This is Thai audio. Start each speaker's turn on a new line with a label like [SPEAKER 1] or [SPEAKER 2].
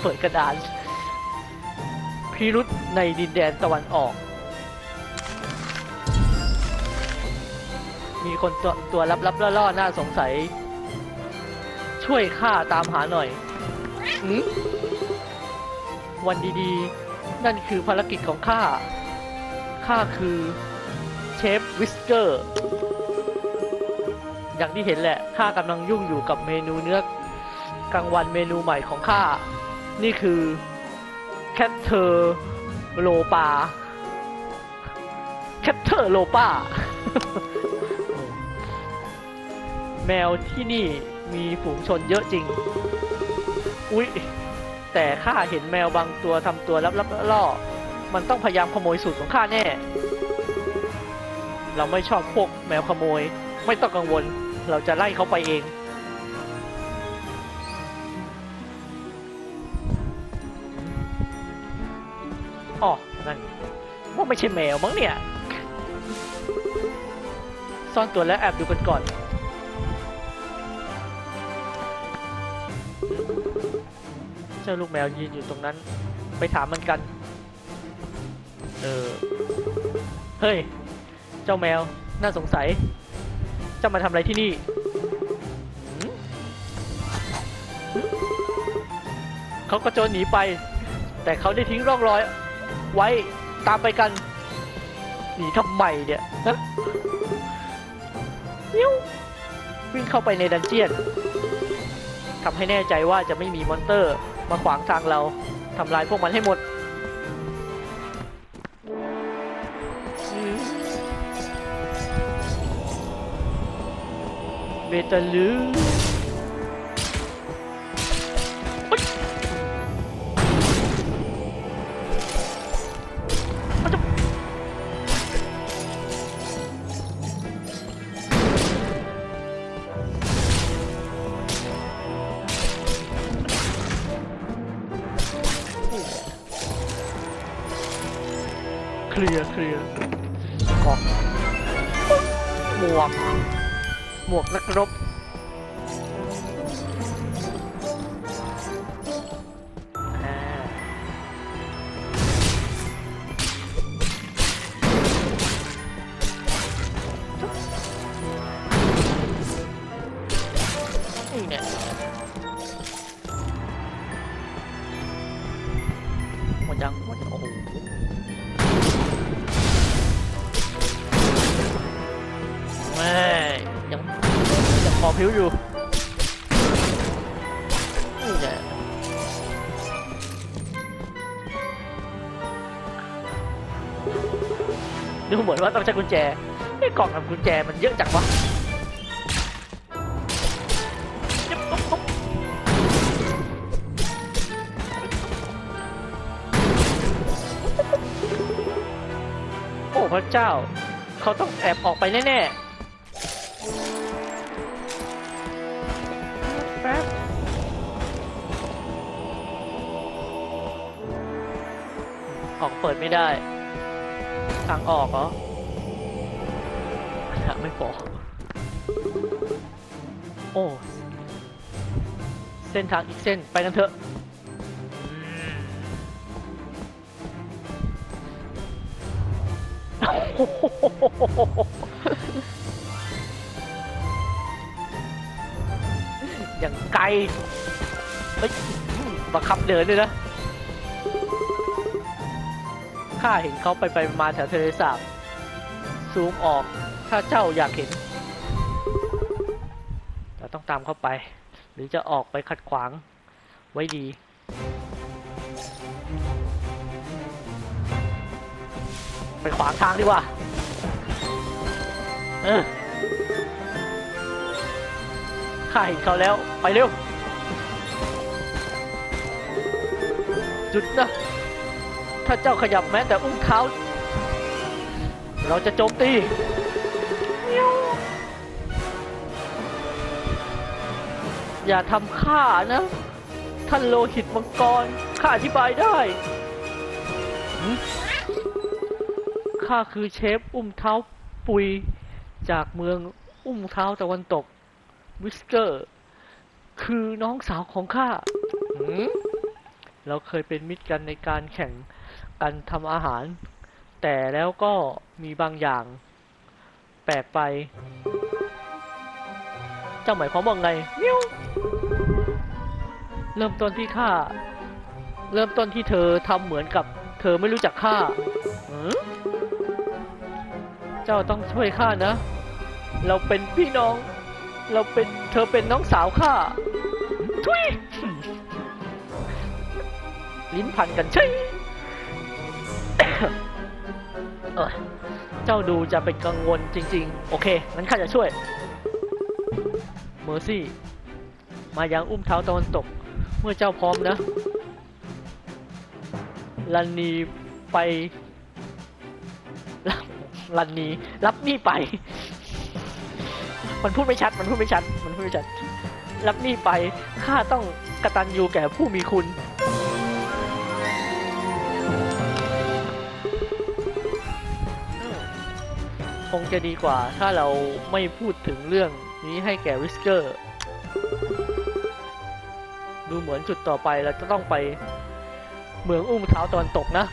[SPEAKER 1] เปิดกระดาน พิรุษในดินแดนตะวันออก มีคนตัวตัวลับๆล่อๆน่าสงสัย ช่วยข้าตามหาหน่อยอวันดีๆ นั่นคือภารกิจของข้า ข้าคือเชฟวิสเกอร์ อย่างที่เห็นแหละ ข้ากำลังยุ่งอยู่กับเมนูเนื้อกลางวันเมนูใหม่ของข้า นี่คือแคทเทอร์โลปาแคทเทอร์โลปาแมวที่นี่มีฝูงชนเยอะจริง อุ๊ย แต่ข้าเห็นแมวบางตัวทำตัวลับๆล่อๆมันต้องพยายามขโมยสูตรของข้าแน่ เราไม่ชอบพวกแมวขโมย ไม่ต้องกังวล เราจะไล่เขาไปเอง อ๋อ นั่นว่าไม่ใช่แมวมั้งเนี่ย ซ่อนตัวแล้วแอบดูกันก่อน เจ้าลูกแมวยืนอยู่ตรงนั้น ไปถามมันกัน เออ เฮ้ย เจ้าแมว น่าสงสัยจ้ามาทำอะไรที่นี่เขาก็โจรหนีไป แต่เขาได้ทิ้งร่องรอย ไว้ตามไปกันหนีทำไมเนี่ยฮะยิ้ววิ่งเข้าไปในดันเจียนทำให้แน่ใจว่าจะไม่มีมอนเตอร์มาขวางทางเราทำลายพวกมันให้หมดเบตาลื เคลียร์เคลียร์กอกหมวก หมวกนักรบหมดยังหมดยังโอ้โห อพิ้วอยู่แหละดูเหมือนว่าต้องใช้กุญแจไอ้กล่องกับกุญแจมันเยอะจังวะโอ้พระเจ้า เขาต้องแอบออกไปแน่ ๆ ออกเปิดไม่ได้ ทางออกเหรอหาไม่บอกโอ้ เส้นทางอีกเส้นไปกันเถอะอย่างไกล เฮ้ยบังคับเดินด้วยนะ ข้าเห็นเขาไปไปมาแถวทะเลสาบซูมออก ถ้าเจ้าอยากเห็น เราต้องตามเข้าไป หรือจะออกไปขัดขวางไว้ดี ไปขวางทางดีกว่า เออข้าเห็นเขาแล้ว ไปเร็วหยุดนะ ถ้าเจ้าขยับแม้แต่อุ้งเท้า เราจะโจมตีอย่าทำข้านะ ท่านโลหิตมังกรข้าอธิบายได้หึข้าคือเชฟอุ้มเท้าปุย จากเมืองอุ้มเท้าตะวันตก วิสเกอร์ คือน้องสาวของข้าหืมเราเคยเป็นมิตรกันในการแข่ง กันทำอาหาร แต่แล้วก็มีบางอย่าง แปลกไป เจ้าหมายความว่าไงมิ้วเริ่มต้นที่ข้าเริ่มต้นที่เธอทำเหมือนกับ เธอไม่รู้จักข้าหือเจ้าต้องช่วยข้านะ เราเป็นพี่น้อง เราเป็นเธอเป็นน้องสาวข้าทุยลิ้นพันกันใช่ เออเจ้าดูจะเป็นกังวลจริง ๆ โอเค งั้นข้าจะช่วยเมอร์ซี่ มายังอุ้มเท้าตะวันตก เมื่อเจ้าพร้อมนะลันนีไปรับลันนีรับนี่ไป มันพูดไม่ชัด มันพูดไม่ชัด มันพูดไม่ชัด รับนี่ไป ข้าต้องกระตัญญูแก่ผู้มีคุณ งจะดีกว่าถ้าเราไม่พูดถึงเรื่องนี้ให้แก่วิสเกอร์ ดูเหมือนจุดต่อไปเราจะต้องไป เมืองอุ้มเท้าตอนตกนะ